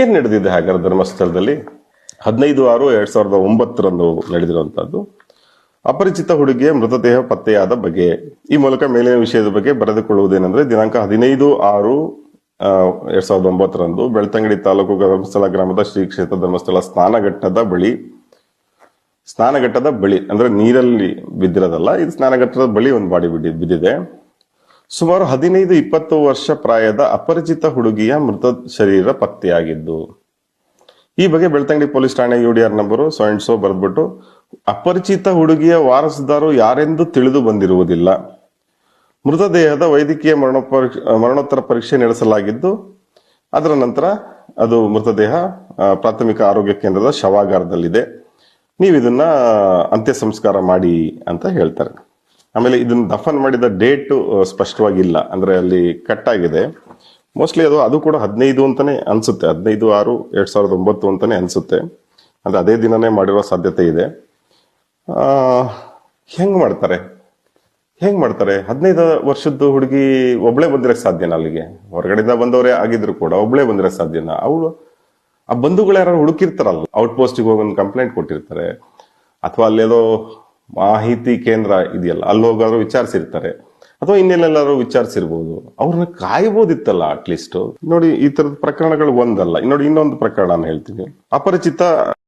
ಏನ್ ನಡೆದಿದೆ ಹಾಗಾದ್ರೆ ಧರ್ಮಸ್ಥಳದಲ್ಲಿ? ಹದಿನೈದು ಆರು ಎರಡ್ ಸಾವಿರದ ಒಂಬತ್ತರಂದು ನಡೆದಿರುವಂತಹದ್ದು. ಅಪರಿಚಿತ ಹುಡುಗಿಯ ಮೃತದೇಹ ಪತ್ತೆಯಾದ ಬಗ್ಗೆ, ಈ ಮೂಲಕ ಮೇಲಿನ ವಿಷಯದ ಬಗ್ಗೆ ಬರೆದುಕೊಳ್ಳುವುದೇನೆಂದ್ರೆ, ದಿನಾಂಕ ಹದಿನೈದು ಆರು ಎರಡ್ ಸಾವಿರದ ಒಂಬತ್ತರಂದು ಬೆಳ್ತಂಗಡಿ ತಾಲೂಕು ಧರ್ಮಸ್ಥಳ ಗ್ರಾಮದ ಶ್ರೀ ಕ್ಷೇತ್ರ ಧರ್ಮಸ್ಥಳ ಸ್ನಾನಘಟ್ಟದ ಬಳಿ ಸ್ನಾನಘಟ್ಟದ ಬಳಿ, ಅಂದ್ರೆ ನೀರಲ್ಲಿ ಬಿದ್ದಿರೋದಲ್ಲ, ಇದು ಸ್ನಾನಘಟ್ಟದ ಬಳಿ ಒಂದು ಬಾಡಿ ಬಿದ್ದಿ, ಬಿದ್ದಿದೆ. ಸುಮಾರು ಹದಿನೈದು, ಇಪ್ಪತ್ತು ವರ್ಷ ಪ್ರಾಯದ ಅಪರಿಚಿತ ಹುಡುಗಿಯ ಮೃತ ಶರೀರ ಪತ್ತೆಯಾಗಿದ್ದು, ಈ ಬಗ್ಗೆ ಬೆಳ್ತಂಗಡಿ ಪೊಲೀಸ್ ಠಾಣೆ U number so and so ಬರೆದ್ಬಿಟ್ಟು, ಅಪರಿಚಿತ ಹುಡುಗಿಯ ವಾರಸುದಾರರು ಯಾರೆಂದು ತಿಳಿದು ಬಂದಿರುವುದಿಲ್ಲ. ಮೃತದೇಹದ ವೈದ್ಯಕೀಯ ಮರಣ ಮರಣೋತ್ತರ ಪರೀಕ್ಷೆ ನಡೆಸಲಾಗಿದ್ದು, ಅದರ ನಂತರ ಅದು ಮೃತದೇಹ ಪ್ರಾಥಮಿಕ ಆರೋಗ್ಯ ಕೇಂದ್ರದ ಶವಾಗಾರದಲ್ಲಿದೆ. ನೀವು ಇದನ್ನ ಅಂತ್ಯ ಸಂಸ್ಕಾರ ಮಾಡಿ ಅಂತ ಹೇಳ್ತಾರೆ. ಆಮೇಲೆ ಇದನ್ನ ದಫನ್ ಮಾಡಿದ ಡೇಟ್ ಸ್ಪಷ್ಟವಾಗಿಲ್ಲ. ಅಂದ್ರೆ ಅಲ್ಲಿ ಕಟ್ ಆಗಿದೆ. ಮೋಸ್ಟ್ಲಿ ಅದು ಅದು ಕೂಡ ಹದಿನೈದು ಅಂತಾನೆ ಅನ್ಸುತ್ತೆ. ಹದಿನೈದು, ಆರು, ಎರಡ್ ಸಾವಿರದ ಒಂಬತ್ತು ಅಂತಾನೆ ಅನ್ಸುತ್ತೆ. ಅಂದ್ರೆ ಅದೇ ದಿನನೇ ಮಾಡಿರೋ ಸಾಧ್ಯತೆ ಇದೆ. ಹೆಂಗ್ ಮಾಡ್ತಾರೆ? ಹೆಂಗ್ ಮಾಡ್ತಾರೆ? ಹದಿನೈದು ವರ್ಷದ್ದು ಹುಡುಗಿ ಒಬ್ಳೆ ಬಂದಿರಕ್ ಸಾಧ್ಯನಾ ಅಲ್ಲಿಗೆ? ಹೊರಗಡೆಯಿಂದ ಬಂದವರೇ ಆಗಿದ್ರು ಕೂಡ ಒಬ್ಳೆ ಬಂದಿರಕ್ ಸಾಧ್ಯನಾ? ಅವಳು, ಆ ಬಂಧುಗಳು ಯಾರು ಹುಡುಕಿರ್ತಾರಲ್ಲ ಔಟ್ ಪೋಸ್ಟಿಗೆ ಹೋಗಿ ಒಂದು ಕಂಪ್ಲೇಂಟ್ ಕೊಟ್ಟಿರ್ತಾರೆ. ಅಥವಾ ಅಲ್ಲೇದೋ ಮಾಹಿತಿ ಕೇಂದ್ರ ಇದೆಯಲ್ಲ ಅಲ್ಲಿ ಹೋಗಾದ್ರು ವಿಚಾರಿಸಿರ್ತಾರೆ. ಅಥವಾ ಇನ್ನೆಲ್ಲೆಲ್ಲಾರು ವಿಚಾರಿಸಿರ್ಬೋದು. ಅವ್ರನ್ನ ಕಾಯ್ಬೋದಿತ್ತಲ್ಲ ಅಟ್ಲೀಸ್ಟ್ ನೋಡಿ, ಈ ತರದ ಪ್ರಕರಣಗಳು ಒಂದಲ್ಲ. ನೋಡಿ, ಇನ್ನೊಂದು ಪ್ರಕರಣ ಹೇಳ್ತೀನಿ. ಅಪರಿಚಿತ